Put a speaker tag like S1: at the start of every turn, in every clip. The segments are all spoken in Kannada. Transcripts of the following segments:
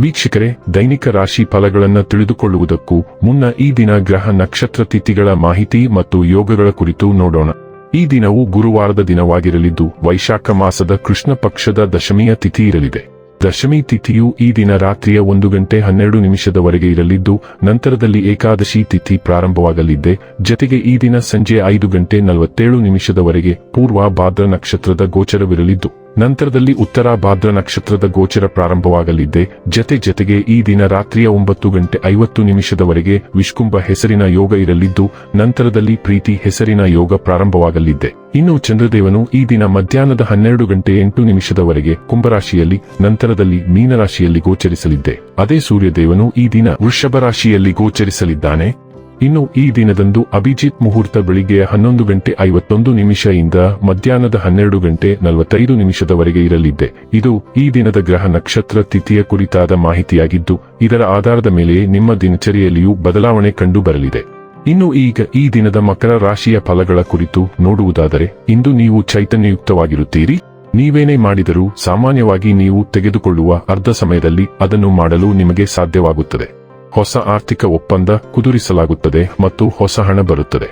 S1: ವೀಕ್ಷಕರೇ, ದೈನಿಕ ರಾಶಿ ಫಲಗಳನ್ನು ತಿಳಿದುಕೊಳ್ಳುವುದಕ್ಕೂ ಮುನ್ನ ಈ ದಿನ ಗ್ರಹ ನಕ್ಷತ್ರ ತಿಥಿಗಳ ಮಾಹಿತಿ ಮತ್ತು ಯೋಗಗಳ ಕುರಿತು ನೋಡೋಣ. ಈ ದಿನವು ಗುರುವಾರದ ದಿನವಾಗಿರಲಿದ್ದು, ವೈಶಾಖ ಮಾಸದ ಕೃಷ್ಣ ಪಕ್ಷದ ದಶಮಿಯ ತಿಥಿ ಇರಲಿದೆ. ದಶಮಿ ತಿಥಿಯು ಈ ದಿನ ರಾತ್ರಿಯ ಒಂದು ಗಂಟೆ ಹನ್ನೆರಡು ನಿಮಿಷದವರೆಗೆ ಇರಲಿದ್ದು, ನಂತರದಲ್ಲಿ ಏಕಾದಶಿ ತಿಥಿ ಪ್ರಾರಂಭವಾಗಲಿದೆ ಜತೆಗೆ ಈ ದಿನ ಸಂಜೆ ಐದು ಗಂಟೆ ನಲವತ್ತೇಳು ನಿಮಿಷದವರೆಗೆ ಪೂರ್ವ ಭಾದ್ರ ನಕ್ಷತ್ರದ ಗೋಚರವಿರಲಿದ್ದು. ನಂತರದಲ್ಲಿ ಉತ್ತರ ಭಾದ್ರ ನಕ್ಷತ್ರದ ಗೋಚರ ಪ್ರಾರಂಭವಾಗಲಿದ್ದೆ ಜತೆ ಜತೆಗೆ ಈ ದಿನ ರಾತ್ರಿಯ ಒಂಬತ್ತು ಗಂಟೆ ಐವತ್ತು ನಿಮಿಷದವರೆಗೆ ವಿಷ್ಕುಂಭ ಹೆಸರಿನ ಯೋಗ ಇರಲಿದ್ದು, ನಂತರದಲ್ಲಿ ಪ್ರೀತಿ ಹೆಸರಿನ ಯೋಗ ಪ್ರಾರಂಭವಾಗಲಿದ್ದೆ ಇನ್ನು ಚಂದ್ರದೇವನು ಈ ದಿನ ಮಧ್ಯಾಹ್ನದ ಹನ್ನೆರಡು ಗಂಟೆ ಎಂಟು ನಿಮಿಷದವರೆಗೆ ಕುಂಭರಾಶಿಯಲ್ಲಿ, ನಂತರದಲ್ಲಿ ಮೀನರಾಶಿಯಲ್ಲಿ ಗೋಚರಿಸಲಿದ್ದೆ. ಅದೇ ಸೂರ್ಯದೇವನು ಈ ದಿನ ವೃಷಭ ರಾಶಿಯಲ್ಲಿ ಗೋಚರಿಸಲಿದ್ದಾನೆ. ಇನ್ನು ಈ ದಿನದಂದು ಅಭಿಜಿತ್ ಮುಹೂರ್ತ ಬೆಳಿಗ್ಗೆ ಹನ್ನೊಂದು ಗಂಟೆ ಐವತ್ತೊಂದು ನಿಮಿಷದಿಂದ ಮಧ್ಯಾಹ್ನದ ಹನ್ನೆರಡು ಗಂಟೆ ನಲವತ್ತೈದು ನಿಮಿಷದವರೆಗೆ ಇರಲಿದ್ದೆ ಇದು ಈ ದಿನದ ಗ್ರಹ ನಕ್ಷತ್ರ ತಿಥಿಯ ಕುರಿತಾದ ಮಾಹಿತಿಯಾಗಿದ್ದು, ಇದರ ಆಧಾರದ ಮೇಲೆ ನಿಮ್ಮ ದಿನಚರಿಯಲ್ಲಿಯೂ ಬದಲಾವಣೆ ಕಂಡು ಬರಲಿದೆ ಇನ್ನು ಈಗ ಈ ದಿನದ ಮಕರ ರಾಶಿಯ ಫಲಗಳ ಕುರಿತು ನೋಡುವುದಾದರೆ, ಇಂದು ನೀವು ಚೈತನ್ಯಯುಕ್ತವಾಗಿರುತ್ತೀರಿ. ನೀವೇನೇ ಮಾಡಿದರೂ ಸಾಮಾನ್ಯವಾಗಿ ನೀವು ತೆಗೆದುಕೊಳ್ಳುವ ಅರ್ಧ ಸಮಯದಲ್ಲಿ ಅದನ್ನು ಮಾಡಲು ನಿಮಗೆ ಸಾಧ್ಯವಾಗುತ್ತದೆ. ಹೊಸ ಆರ್ಥಿಕ ಒಪ್ಪಂದ ಕುದುರಿಸಲಾಗುತ್ತದೆ ಮತ್ತು ಹೊಸ ಹಣ ಬರುತ್ತದೆ.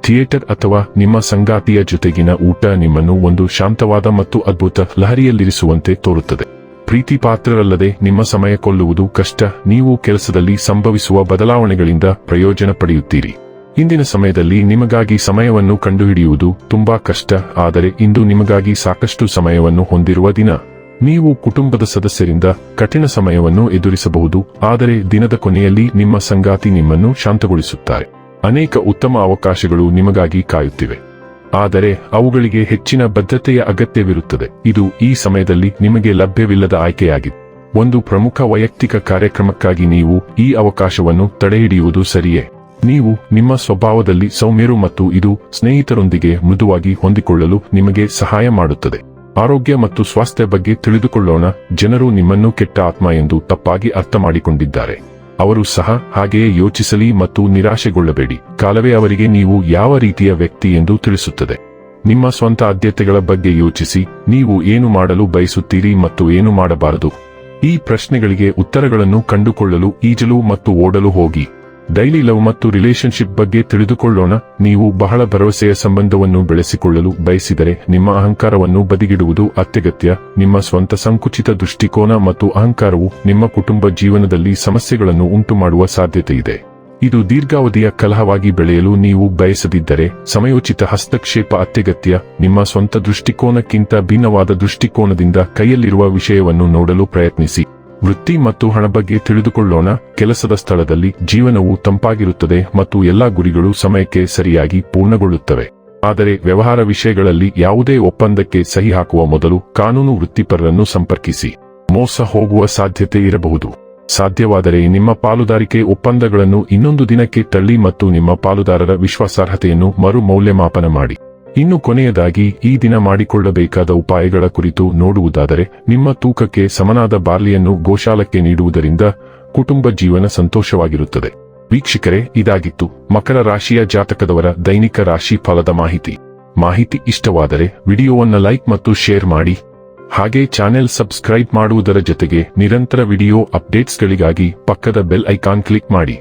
S1: ಥಿಯೇಟರ್ ಅಥವಾ ನಿಮ್ಮ ಸಂಗಾತಿಯ ಜೊತೆಗಿನ ಊಟ ನಿಮ್ಮನ್ನು ಒಂದು ಶಾಂತವಾದ ಮತ್ತು ಅದ್ಭುತ ಲಹರಿಯಲ್ಲಿರಿಸುವಂತೆ ತೋರುತ್ತದೆ. ಪ್ರೀತಿ ಪಾತ್ರರಲ್ಲದೆ ನಿಮ್ಮ ಸಮಯ ಕೊಲ್ಲುವುದು ಕಷ್ಟ, ನೀವು ಕೆಲಸದಲ್ಲಿ ಸಂಭವಿಸುವ ಬದಲಾವಣೆಗಳಿಂದ ಪ್ರಯೋಜನ ಪಡೆಯುತ್ತೀರಿ. ಇಂದಿನ ಸಮಯದಲ್ಲಿ ನಿಮಗಾಗಿ ಸಮಯವನ್ನು ಕಂಡುಹಿಡಿಯುವುದು ತುಂಬಾ ಕಷ್ಟ, ಆದರೆ ಇಂದು ನಿಮಗಾಗಿ ಸಾಕಷ್ಟು ಸಮಯವನ್ನು ಹೊಂದಿರುವ ದಿನ. ನೀವು ಕುಟುಂಬದ ಸದಸ್ಯರಿಂದ ಕಠಿಣ ಸಮಯವನ್ನು ಎದುರಿಸಬಹುದು, ಆದರೆ ದಿನದ ಕೊನೆಯಲ್ಲಿ ನಿಮ್ಮ ಸಂಗಾತಿ ನಿಮ್ಮನ್ನು ಶಾಂತಗೊಳಿಸುತ್ತಾರೆ. ಅನೇಕ ಉತ್ತಮ ಅವಕಾಶಗಳು ನಿಮಗಾಗಿ ಕಾಯುತ್ತಿವೆ. ಆದರೆ ಅವುಗಳಿಗೆ ಹೆಚ್ಚಿನ ಬದ್ಧತೆಯ ಅಗತ್ಯವಿರುತ್ತದೆ. ಇದು ಈ ಸಮಯದಲ್ಲಿ ನಿಮಗೆ ಲಭ್ಯವಿಲ್ಲದ ಆಯ್ಕೆಯಾಗಿದೆ. ಒಂದು ಪ್ರಮುಖ ವೈಯಕ್ತಿಕ ಕಾರ್ಯಕ್ರಮಕ್ಕಾಗಿ ನೀವು ಈ ಅವಕಾಶವನ್ನು ತಡೆಹಿಡಿಯುವುದು ಸರಿಯೇ. ನೀವು ನಿಮ್ಮ ಸ್ವಭಾವದಲ್ಲಿ ಸೌಮ್ಯರು ಮತ್ತು ಇದು ಸ್ನೇಹಿತರೊಂದಿಗೆ ಮೃದುವಾಗಿ ಹೊಂದಿಕೊಳ್ಳಲು ನಿಮಗೆ ಸಹಾಯ ಮಾಡುತ್ತದೆ. ಆರೋಗ್ಯ ಮತ್ತು ಸ್ವಾಸ್ಥ್ಯ ಬಗ್ಗೆ ತಿಳಿದುಕೊಳ್ಳೋಣ. ಜನರು ನಿಮ್ಮನ್ನು ಕೆಟ್ಟ ಆತ್ಮ ಎಂದು ತಪ್ಪಾಗಿ ಅರ್ಥ ಮಾಡಿಕೊಂಡಿದ್ದಾರೆ ಅವರು ಸಹ ಹಾಗೆಯೇ ಯೋಚಿಸಲಿ ಮತ್ತು ನಿರಾಶೆಗೊಳ್ಳಬೇಡಿ. ಕಾಲವೇ ಅವರಿಗೆ ನೀವು ಯಾವ ರೀತಿಯ ವ್ಯಕ್ತಿ ಎಂದು ತಿಳಿಸುತ್ತದೆ. ನಿಮ್ಮ ಸ್ವಂತ ಆದ್ಯತೆಗಳ ಬಗ್ಗೆ ಯೋಚಿಸಿ. ನೀವು ಏನು ಮಾಡಲು ಬಯಸುತ್ತೀರಿ ಮತ್ತು ಏನು ಮಾಡಬಾರದು? ಈ ಪ್ರಶ್ನೆಗಳಿಗೆ ಉತ್ತರಗಳನ್ನು ಕಂಡುಕೊಳ್ಳಲು, ಈಜಲು ಮತ್ತು ಓಡಲು ಹೋಗಿ. ಡೈಲಿ ಲವ್ ಮತ್ತು ರಿಲೇಶನ್ಶಿಪ್ ಬಗ್ಗೆ ತಿಳಿದುಕೊಳ್ಳೋಣ. ನೀವು ಬಹಳ ಭರವಸೆಯ ಸಂಬಂಧವನ್ನು ಬೆಳೆಸಿಕೊಳ್ಳಲು ಬಯಸಿದರೆ ನಿಮ್ಮ ಅಹಂಕಾರವನ್ನು ಬದಿಗಿಡುವುದು ಅತ್ಯಗತ್ಯ. ನಿಮ್ಮ ಸ್ವಂತ ಸಂಕುಚಿತ ದೃಷ್ಟಿಕೋನ ಮತ್ತು ಅಹಂಕಾರವು ನಿಮ್ಮ ಕುಟುಂಬ ಜೀವನದಲ್ಲಿ ಸಮಸ್ಯೆಗಳನ್ನು ಉಂಟುಮಾಡುವ ಸಾಧ್ಯತೆಯಿದೆ. ಇದು ದೀರ್ಘಾವಧಿಯ ಕಲಹವಾಗಿ ಬೆಳೆಯಲು ನೀವು ಬಯಸದಿದ್ದರೆ ಸಮಯೋಚಿತ ಹಸ್ತಕ್ಷೇಪ ಅತ್ಯಗತ್ಯ. ನಿಮ್ಮ ಸ್ವಂತ ದೃಷ್ಟಿಕೋನಕ್ಕಿಂತ ಭಿನ್ನವಾದ ದೃಷ್ಟಿಕೋನದಿಂದ ಕೈಯಲ್ಲಿರುವ ವಿಷಯವನ್ನು ನೋಡಲು ಪ್ರಯತ್ನಿಸಿ. ವೃತ್ತಿ ಮತ್ತು ಹಣ ಬಗ್ಗೆ ತಿಳಿದುಕೊಳ್ಳೋಣ. ಕೆಲಸದ ಸ್ಥಳದಲ್ಲಿ ಜೀವನವು ತಂಪಾಗಿರುತ್ತದೆ ಮತ್ತು ಎಲ್ಲಾ ಗುರಿಗಳು ಸಮಯಕ್ಕೆ ಸರಿಯಾಗಿ ಪೂರ್ಣಗೊಳ್ಳುತ್ತವೆ. ಆದರೆ ವ್ಯವಹಾರ ವಿಷಯಗಳಲ್ಲಿ ಯಾವುದೇ ಒಪ್ಪಂದಕ್ಕೆ ಸಹಿ ಹಾಕುವ ಮೊದಲು ಕಾನೂನು ವೃತ್ತಿಪರರನ್ನು ಸಂಪರ್ಕಿಸಿ. ಮೋಸ ಹೋಗುವ ಸಾಧ್ಯತೆ ಇರಬಹುದು. ಸಾಧ್ಯವಾದರೆ ನಿಮ್ಮ ಪಾಲುದಾರಿಕೆ ಒಪ್ಪಂದಗಳನ್ನು ಇನ್ನೊಂದು ದಿನಕ್ಕೆ ತಳ್ಳಿ ಮತ್ತು ನಿಮ್ಮ ಪಾಲುದಾರರ ವಿಶ್ವಾಸಾರ್ಹತೆಯನ್ನು ಮರು ಮೌಲ್ಯಮಾಪನ ಮಾಡಿ. ಇನ್ನು ಕೊನೆಯದಾಗಿ ಈ ದಿನ ಮಾಡಿಕೊಳ್ಳಬೇಕಾದ ಉಪಾಯಗಳ ಕುರಿತು ನೋಡುವುದಾದರೆ, ನಿಮ್ಮ ತೂಕಕ್ಕೆ ಸಮನಾದ ಬಾರ್ಲಿಯನ್ನು ಗೋಶಾಲಕ್ಕೆ ನೀಡುವುದರಿಂದ ಕುಟುಂಬ ಜೀವನ ಸಂತೋಷವಾಗಿರುತ್ತದೆ. ವೀಕ್ಷಕರೇ, ಇದಾಗಿತ್ತು ಮಕರ ರಾಶಿಯ ಜಾತಕದವರ ದೈನಿಕ ರಾಶಿ ಫಲದ ಮಾಹಿತಿ. ಮಾಹಿತಿ ಇಷ್ಟವಾದರೆ ವಿಡಿಯೋವನ್ನು ಲೈಕ್ ಮತ್ತು ಶೇರ್ ಮಾಡಿ. ಹಾಗೆ ಚಾನೆಲ್ ಸಬ್ಸ್ಕ್ರೈಬ್ ಮಾಡುವುದರ ಜೊತೆಗೆ ನಿರಂತರ ವಿಡಿಯೋ ಅಪ್ಡೇಟ್ಸ್ಗಳಿಗಾಗಿ ಪಕ್ಕದ ಬೆಲ್ ಐಕಾನ್ ಕ್ಲಿಕ್ ಮಾಡಿ.